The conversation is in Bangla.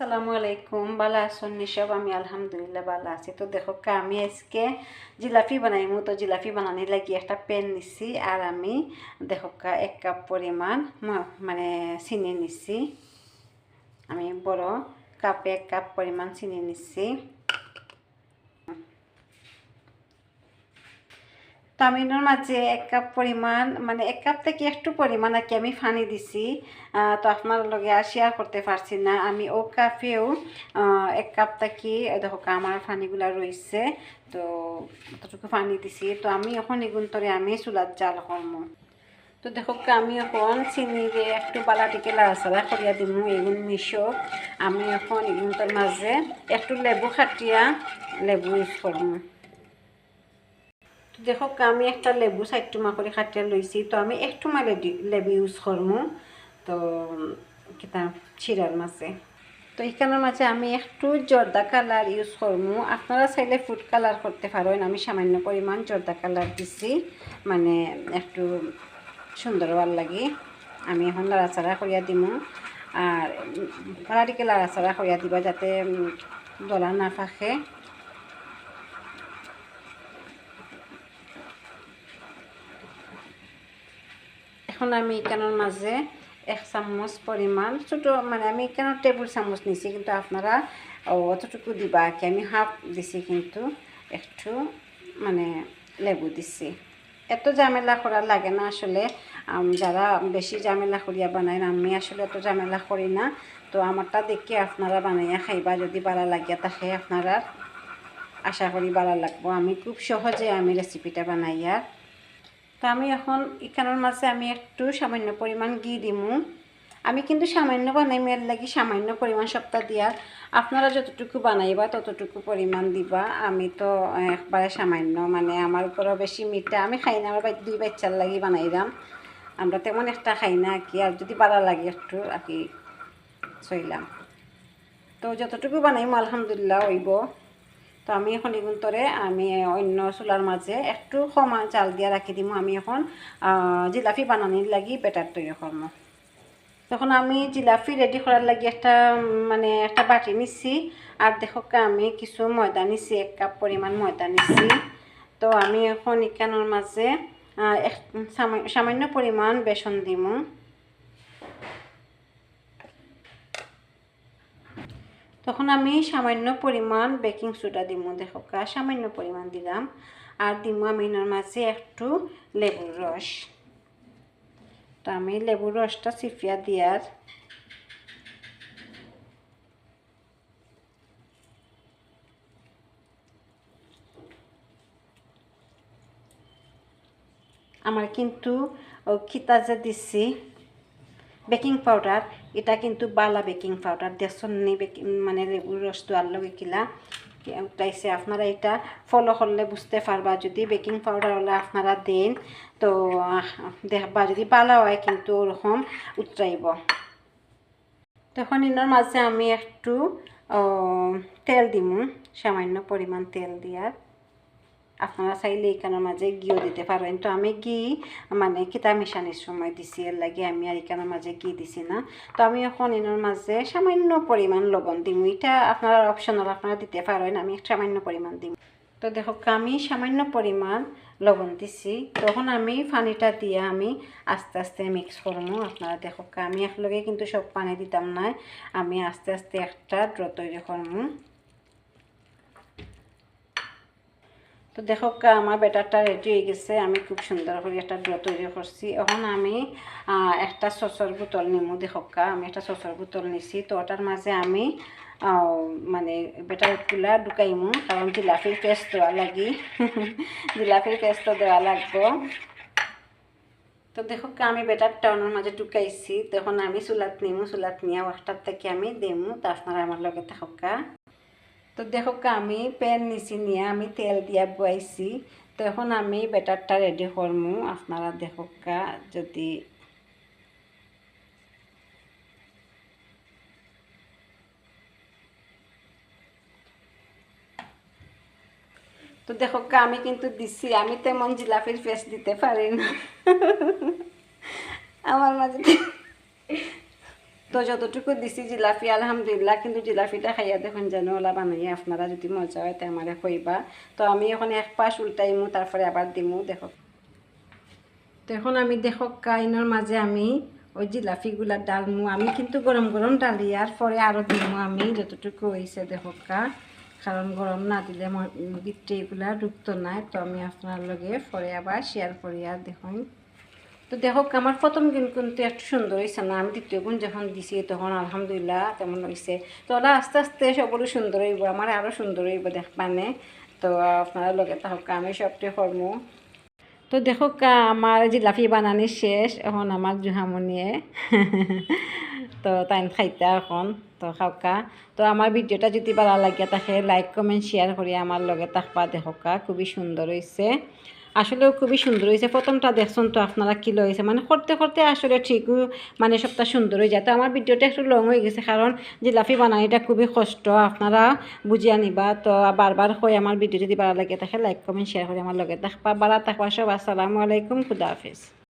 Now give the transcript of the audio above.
সালামু আলাইকুম। ভালো আসুন নিশব? আমি আলহামদুলিল্লাহ ভালো আছি। তো দেখো আমি আজকে জিলাপি বানাইমু। তো জিলাপি বানানি লাগি একটা প্যান নিছি আর আমি দেখো এক কাপ পরিমাণ মানে চিনি নিছি। আমি বড় কাপে এক কাপ পরিমাণ চিনি নিছি। এর মাঝে এক কাপ পরিমাণ মানে এক কাপ থেকে একটু পরিমাণ আর কি আমি ফানি দিছি। তো আপনার লগে আর শেয়ার করতে পারছি না। আমি ও কাপেও এক কাপ থেকে দেখো আমার ফানিগুলা রয়েছে তো অতটুকু পানি দিছি। তো আমি এখন এগুন তরে আমি চুলার জাল করব তো দেখো আমি এখন চিনি দিয়ে একটু বালাটিকে লাড়াচাড়া করিয়া দিম এগুন মিশো আমি এখন এগুনটার মাঝে একটু লেবু খাটিয়া লেবু ইউজ করব দেখো আমি একটা লেবু সাইটটুমা করে খাটিয়া লইছি, তো আমি একটুমা লেবু ইউজ করব তো, কিতা চিরার মাছে। তো এখানের মাঝে আমি একটু জর্দা কালার ইউজ করব আপনারা চাইলে ফুড কালার করতে পারেন। আমি সামান্য পরিমাণ জর্দা কালার দিছি। মানে একটু সুন্দর ভালো লাগে। আমি এখন লাড়াচাড়া করিয়া দিমু। আর পাড়াটিকে লাড়াচাড়া করিয়া দিবা যাতে দলা না ফাঁকে এখন আমি এখানের মাঝে এক চামচ পরিমাণ ছোটো মানে আমি এখানে টেবিল চামচ নিছি, কিন্তু আপনারা অতটুকু দিবা কি, আমি হাফ দিছি কিন্তু একটু মানে লেবু দিছি। এত ঝামেলা করা লাগে না আসলে যারা বেশি ঝামেলা করিয়া বানায়, আমি আসলে এত ঝামেলা করি না। তো আমারটা দেখে আপনারা বানাইয়া খাইবা, যদি ভালো লাগিয়া থাকে আপনারা আশা করি ভালো লাগবো। আমি খুব সহজে আমি রেসিপিটা বানাইয়া তো আমি এখন এখানের মাঝে আমি একটু সামান্য পরিমাণ ঘি দিমু। আমি কিন্তু সামান্য বানাই, মেয়ের লাগি সামান্য পরিমাণ সপ্তাহ দিয়ার আপনারা যতটুকু বানাইবা, ততটুকু পরিমাণ দিবা। আমি তো একবারে সামান্য মানে আমার উপরও বেশি মিঠা। আমি খাই না, আমার দুই বাচ্চার লাগি বানাইলাম আমরা তেমন একটা খাই না কি। আর যদি ভালো লাগে একটু আর কি, চইলাম। তো যতটুকু বানাইম, আলহামদুলিল্লাহ হইব। তো আমি এখন এগুন তরে আমি অন্য চুলার মাঝে একটু সমান চাল দিয়া রাখি দিম। আমি এখন আহ, জিলাপি বানানির লাগি বেটার তৈরি করব তখন আমি জিলাপি রেডি করার লাগি একটা মানে একটা বাটি নিচ্ছি আর দেখো কা আমি কিছু ময়দা নিছি এক কাপ পরিমাণ ময়দা নিচ্ছি তো আমি এখন এখানোর মাঝে সামান্য পরিমাণ বেসন দিমু। তখন আমি সামান্য পরিমাণ বেকিং সোডা দিব দেখো কা সামান্য পরিমাণ দিলাম। আর দিব আমি এর মাঝে একটু লেবুর রস। তো আমি লেবুর রসটা চিপিয়া দিয়ার আমার কিন্তু খিতা যে দিচ্ছি বেকিং পাউডার, এটা কিন্তু বালা বেকিং পাউডার নেই বেকিং মানে লেবুর রস দেওয়ার লগে কিলা। উঠাইছে, আপনারা এটা ফলো করলে বুঝতে পারবা, যদি বেকিং পাউডার হলে আপনারা দেন, তো দেখবা যদি বালা হয় কিন্তু ওরকম উতরাইব। তখন এনার মাঝে আমি একটু তেল দিমু, সামান্য পরিমাণ তেল দিয়ার। আপনারা চাইলে এখানের মাঝে ঘিও দিতে পারেন। তো আমি ঘি মানে কিতা মিশানির সময় দিছি, এর লাগে আমি আর এখানের মাঝে ঘি দিছি না। তো আমি এখন এনার মাঝে সামান্য পরিমাণ লবণ দিম। এটা আপনারা অপশনাল আপনারা দিতে পারেন, আমি সামান্য পরিমাণ দিম। তো দেখো, আমি সামান্য পরিমাণ লবণ দিছি। তখন আমি পানিটা দিয়ে আমি আস্তে আস্তে মিক্স করব আপনারা দেখো, আমি একলগে কিন্তু সব পানি দিতাম না। আমি আস্তে আস্তে একটা ড্র তৈরি করব তো দেখো আমার ব্যাটারটা রেডি হয়ে গেছে। আমি খুব সুন্দর করে একটা ড্র তৈরি করছি। এখন আমি একটা সসর বোতল নিমু, দেখো কা, আমি একটা সসর বোতল নিছি। তো ওটার মাঝে আমি মানে ব্যাটারগুলা ঢুকাইমু। কারণ জিলাপির পেস্ট দেওয়া লাগি। জিলাপির পেস্টও দেওয়া লাগবো। তো দেখো আমি বেটারটা ওনার মাঝে ঢুকাইছি। তখন আমি চুলাত নিমু, চুলাত নিয়ে ওয়াটার থেকে আমি দেমু। তো আপনারা আমার লগে থাকা তো দেখো আমি প্যান নিচি নিয়ে আমি তেল দিয়া বয়াইছি তো এখন আমি ব্যাটারটা রেডি করমু আপনারা দেখো যদি তো দেখো আমি কিন্তু দিছি, আমি তেমন জিলাপির ফেস দিতে পারি না। আমার মাঝে তো যতটুকু দিছি জিলাপি, আলহামদুলিল্লাহ, কিন্তু জিলাপিটা খাইয়া দেখুন যেন ওলা বানাইয়া আপনারা যদি মজা হয় তো আমারে কইবা। তো আমি এখন এক পাশ উল্টাইমু তারপরে আবার দিমু, দেখো। তো এখন আমি দেখো কাইনের মাঝে আমি ওই জিলাপিগুলা ডালমু। আমি কিন্তু গরম গরম ডালি, আর পরে আরও দিমু আমি যতটুকু হয়েছে দেখো কা। কারণ গরম না দিলে ভিতরে এগুলা ঢুকতো তো আমি আপনার লগে পরে আবার শেয়ার করি, আর দেখুন। তো দেখো, আমার প্রথম দিন কিন্তু একটু সুন্দর হয়েছে না। আমি দ্বিতীয় গুণ যখন দিছি, তখন আলহামদুলিল্লাহ তেমন হয়েছে। তো ওরা আস্তে আস্তে সকলো সুন্দর হইব, আমার আরও সুন্দর হইব দেখবানে তো আপনারা লগে তাহলে আমি সবটি কর্ম। তো দেখো আমার জিলাপি বানানি শেষ, এখন আমার জুহামনিয়ে। তো তাই খাইতা এখন, তো খাওকা তো আমার ভিডিওটা যদি ভালো লাগিয়া থাকে লাইক কমেন্ট শেয়ার করি আমার লগে থাকবা দেখোকা খুবই সুন্দর হয়েছে আসলেও খুবই সুন্দর হয়েছে। প্রথমটা দেখছেন তো আপনারা কী লয়েছে মানে করতে করতে আসলে ঠিক মানে সবটা সুন্দর হয়ে যায়। তো আমার ভিডিওটা একটু লং হয়ে গেছে কারণ জিলাপি বানানিটা খুবই কষ্ট। আপনারা বুঝিয়ে নিবা। তো বারবার হয়ে আমার ভিডিও যদি ভালো লাগে তাকে লাইক কমেন্ট শেয়ার করে আমার লগে থাকবা। বারা থাকবা সব আসসালামু আলাইকুম। খুদা হাফিজ।